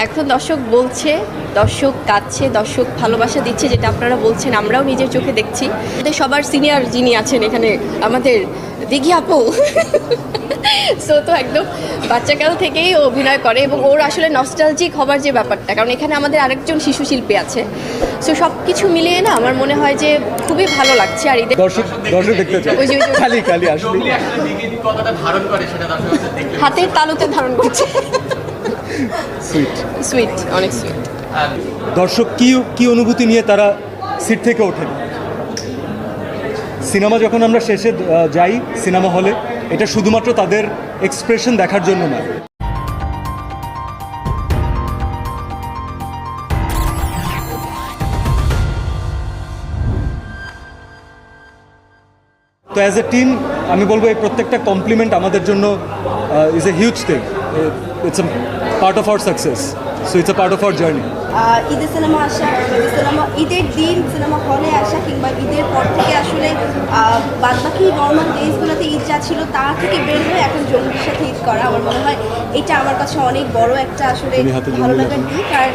এখন দর্শক বলছে দর্শক কাঁদছে দর্শক ভালোবাসা দিচ্ছে যেটা আপনারা বলছেন আমরাও নিজের চোখে দেখছি। আমাদের সবার সিনিয়র যিনি আছেন এখানে আমাদের দিঘি আপু। সো তো একদম বাচ্চাকাল থেকেই ও অভিনয় করে এবং ওর আসলে নস্টালজিক হবার যে ব্যাপারটা কারণ এখানে আমাদের আরেকজন শিশু শিল্পী আছে। সো সব কিছু মিলিয়ে না আমার মনে হয় যে খুবই ভালো লাগছে আর ঈদের দর্শক দর্শক দেখতে চাই ওই যে- খালি খালি আসলে। হাতের তালুতে ধারণ করছে। সুইট সুইট অনেক সুইট দর্শক কি কি অনুভূতি নিয়ে তারা সিট থেকে ওঠেন? সিনেমা যখন আমরা শেষে যাই সিনেমা হলে এটা শুধুমাত্র তাদের এক্সপ্রেশন দেখার জন্য না তো অ্যাজ এ টিম আমি বলব এই প্রত্যেকটা কমপ্লিমেন্ট আমাদের জন্য is a huge thing it's a part of our success so it's a part of our journey uh, ঈদের সিনেমা আসা ঈদের সিনেমা ঈদের দিন সিনেমা হলে আসা কিংবা ঈদের পর থেকে আসলে বাদ বাকি নর্মাল ডেজগুলোতে ঈদ যা ছিল তা থেকে বের হয়ে এখন জঙ্গির সাথে ঈদ করা আমার মনে হয় এটা আমার কাছে অনেক বড় একটা আসলে ভালো লাগার। দিক। আর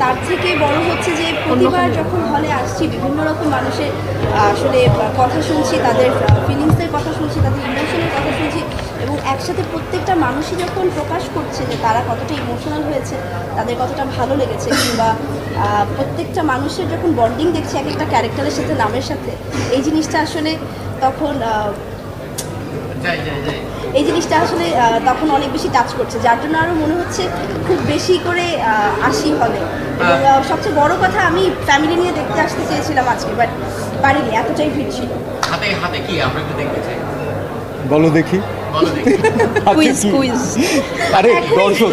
তার থেকে বড় হচ্ছে যে প্রতিবার যখন হলে আসছি বিভিন্ন রকম মানুষের আসলে কথা শুনছি তাদের ফিলিংসের কথা শুনছি তাদের ইমোশনের কথা শুনছি এবং একসাথে প্রত্যেকটা মানুষই যখন প্রকাশ করছে যে তারা কতটা ইমোশনাল হয়েছে তাদের কতটা ভালো লেগেছে কিংবা প্রত্যেকটা মানুষের যখন বন্ডিং দেখছি এক একটা ক্যারেক্টারের সাথে নামের সাথে এই জিনিসটা আসলে তখন আহ, যাই যাই যাই। এই জিনিসটা আসলে তখন অনেক বেশি টাচ করছে। যার জন্য আরও মনে হচ্ছে খুব বেশি করে আসি হলে এবং সবচেয়ে বড় কথা আমি ফ্যামিলি নিয়ে দেখতে আসতে চেয়েছিলাম আজকে বাট পারিনি এতটাই ভিড় ছিল। হাতে হাতে কি? আমরা একটু দেখতে চাই। বলো দেখি। কুইজ কুইজ আরে দর্শক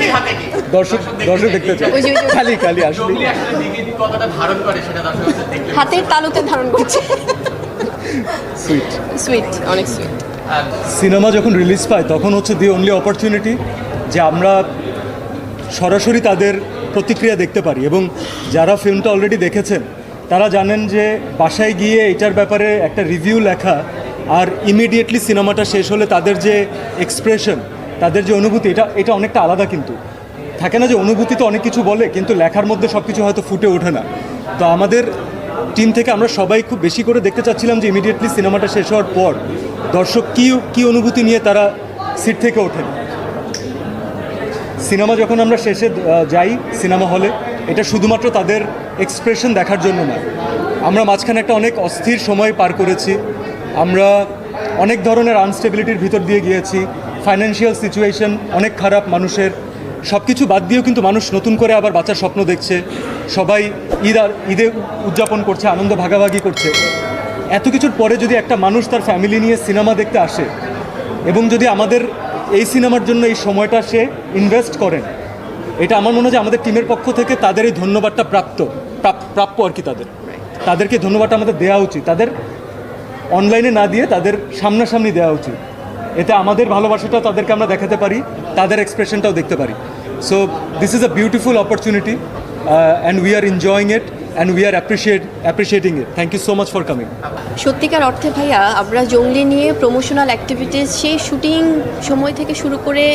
দর্শক দর্শক দেখতে চাই ওই যে- ওই যে- খালি খালি আসলে। জঙ্গলি আসলে দিঘির কতটা ধারণ করে সেটা দর্শক হাতের তালুতে ধারণ করছে। সুইট সুইট অনেক সুইট সিনেমা যখন রিলিজ পায় তখন হচ্ছে দি অনলি অপরচুনিটি যে আমরা সরাসরি তাদের প্রতিক্রিয়া দেখতে পারি। এবং যারা ফিল্মটা অলরেডি দেখেছেন তারা জানেন যে বাসায় গিয়ে এটার ব্যাপারে একটা রিভিউ লেখা আর ইমিডিয়েটলি সিনেমাটা শেষ হলে তাদের যে এক্সপ্রেশন তাদের যে অনুভূতি, এটা এটা অনেকটা আলাদা কিন্তু। থাকে না যে অনুভূতি তো অনেক কিছু বলে, কিন্তু লেখার মধ্যে সব কিছু হয়তো ফুটে ওঠে না। তো আমাদের টিম থেকে আমরা সবাই খুব বেশি করে দেখতে চাচ্ছিলাম যে ইমিডিয়েটলি সিনেমাটা শেষ হওয়ার পর দর্শক কী কী অনুভূতি নিয়ে তারা সিট থেকে ওঠেন। সিনেমা যখন আমরা শেষে যাই সিনেমা হলে, এটা শুধুমাত্র তাদের এক্সপ্রেশন দেখার জন্য না আমরা মাঝখানে একটা অনেক অস্থির সময় পার করেছি। আমরা অনেক ধরনের আনস্টেবিলিটির ভিতর দিয়ে গিয়েছি ফাইন্যান্সিয়াল সিচুয়েশন অনেক খারাপ মানুষের সব কিছু বাদ দিয়েও কিন্তু মানুষ নতুন করে আবার বাচ্চার স্বপ্ন দেখছে। সবাই ঈদ আর ঈদে উদযাপন করছে আনন্দ ভাগাভাগি করছে। এত কিছুর পরে যদি একটা মানুষ তার ফ্যামিলি নিয়ে সিনেমা দেখতে আসে এবং যদি আমাদের এই সিনেমার জন্য এই সময়টা সে ইনভেস্ট করেন এটা আমার মনে হয় যে আমাদের টিমের পক্ষ থেকে তাদের এই ধন্যবাদটা প্রাপ্ত প্রাপ- প্রাপ্য আর কি তাদের। তাদেরকে ধন্যবাদটা আমাদের দেওয়া উচিত। তাদের অনলাইনে না দিয়ে তাদের সামনাসামনি দেওয়া উচিত। এতে আমাদের ভালোবাসাটাও তাদেরকে আমরা দেখাতে পারি, তাদের এক্সপ্রেশনটাও দেখতে পারি। So this is a beautiful opportunity and we are enjoying it and we are appreciate appreciating it thank you so much for coming সত্যিকার অর্থে ভাইয়া, আমরা জঙ্গলি নিয়ে প্রমোশনাল অ্যাক্টিভিটিস সেই শুটিং সময় থেকে শুরু করে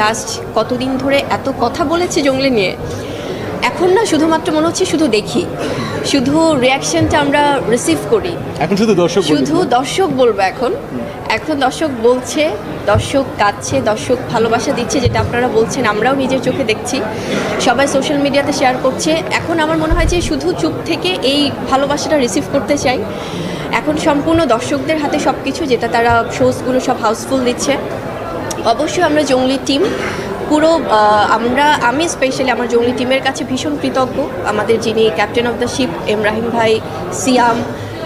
লাস্ট কতদিন ধরে এত কথা বলেছে জঙ্গলি নিয়ে? এখন না শুধুমাত্র মনে হচ্ছে শুধু দেখি। শুধু রিয়াকশনটা আমরা রিসিভ করি। এখন শুধু দর্শক। শুধু দর্শক বলব এখন। এখন দর্শক বলছে দর্শক কাঁদছে দর্শক ভালোবাসা দিচ্ছে যেটা আপনারা বলছেন আমরাও নিজের চোখে দেখছি। সবাই সোশ্যাল মিডিয়াতে শেয়ার করছে। এখন আমার মনে হয় যে শুধু চুপ থেকে এই ভালোবাসাটা রিসিভ করতে চাই। এখন সম্পূর্ণ দর্শকদের হাতে সব কিছু যেটা তারা শোজগুলো সব হাউসফুল দিচ্ছে। অবশ্যই আমরা জঙ্গলি টিম পুরো আমরা আমি স্পেশালি আমার জঙ্গলি টিমের কাছে ভীষণ কৃতজ্ঞ। আমাদের যিনি ক্যাপ্টেন অফ দ্য শিপ এমরাহিম ভাই Siam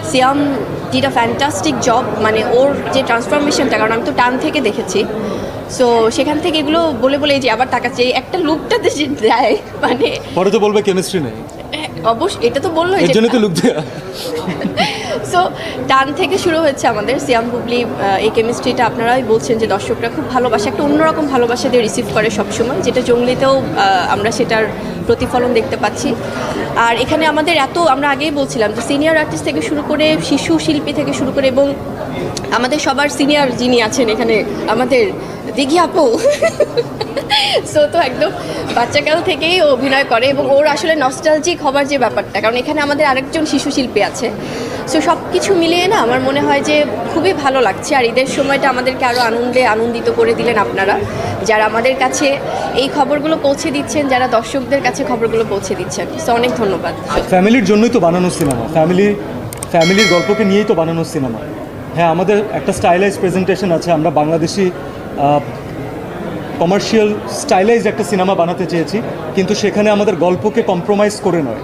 Siam did a fantastic job মানে ওর যে ট্রান্সফরমেশনটা কারণ আমি তো টান থেকে দেখেছি। সো সেখান থেকে এগুলো বলে বলে যে আবার টাকাচ্ছে একটা লুকটাতে যে দেয় মানে পরে তো বলবে কেমিস্ট্রি নেই। অবশ্য এটা তো বলল এর জন্য তো লুক দেয়া। সো টান থেকে শুরু হয়েছে আমাদের সিয়াম আহ, এই কেমিস্ট্রিটা আপনারাই বলছেন যে দর্শকরা খুব ভালোবাসে একটা অন্যরকম ভালোবাসা দিয়ে রিসিভ করে সবসময় যেটা জঙ্গলিতেও আমরা সেটার প্রতিফলন দেখতে পাচ্ছি। আর এখানে আমাদের এত আমরা আগেই বলছিলাম যে সিনিয়র আর্টিস্ট থেকে শুরু করে শিশু শিল্পী থেকে শুরু করে এবং আমাদের সবার সিনিয়র যিনি আছেন এখানে আমাদের দিঘি আপু। সো তো একদম বাচ্চাকাল থেকেই ও অভিনয় করে এবং ওর আসলে নস্টালজিক হবার যে ব্যাপারটা, কারণ এখানে আমাদের আরেকজন শিশু শিল্পী আছে। সো সব কিছু মিলিয়ে না আমার মনে হয় যে খুবই ভালো লাগছে। আর ঈদের সময়টা আমাদেরকে আরও আনন্দে আনন্দিত করে দিলেন আপনারা। যারা আমাদের কাছে এই খবরগুলো পৌঁছে দিচ্ছেন, যারা দর্শকদের কাছে খবরগুলো পৌঁছে দিচ্ছেন। সো অনেক ধন্যবাদ। ফ্যামিলির জন্যই তো বানানো সিনেমা। ফ্যামিলি, ফ্যামিলির গল্পকে নিয়েই তো বানানো সিনেমা। হ্যাঁ আমাদের একটা স্টাইলাইজ প্রেজেন্টেশন আছে। আমরা বাংলাদেশি কমার্শিয়াল স্টাইলাইজ একটা সিনেমা বানাতে চেয়েছি, কিন্তু সেখানে আমাদের গল্পকে কম্প্রোমাইজ করে নয়।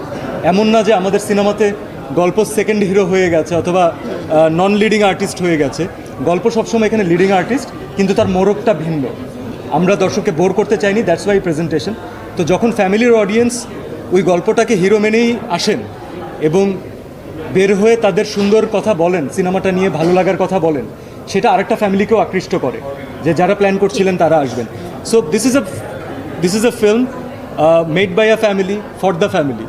এমন না যে আমাদের সিনেমাতে গল্প সেকেন্ড হিরো হয়ে গেছে অথবা নন লিডিং আর্টিস্ট হয়ে গেছে। গল্প সবসময় এখানে লিডিং আর্টিস্ট কিন্তু তার মোড়কটা ভিন্ন। আমরা দর্শককে বোর করতে চাইনি দ্যাটস ওয়াই প্রেজেন্টেশন তো যখন ফ্যামিলির অডিয়েন্স ওই গল্পটাকে হিরো মেনেই আসেন এবং বের হয়ে তাদের সুন্দর কথা বলেন সিনেমাটা নিয়ে ভালো লাগার কথা বলেন, সেটা আরেকটা ফ্যামিলিকেও আকৃষ্ট করে। যে যারা প্ল্যান করছিলেন তারা আসবেন। So this is a this is a film made by a family for the family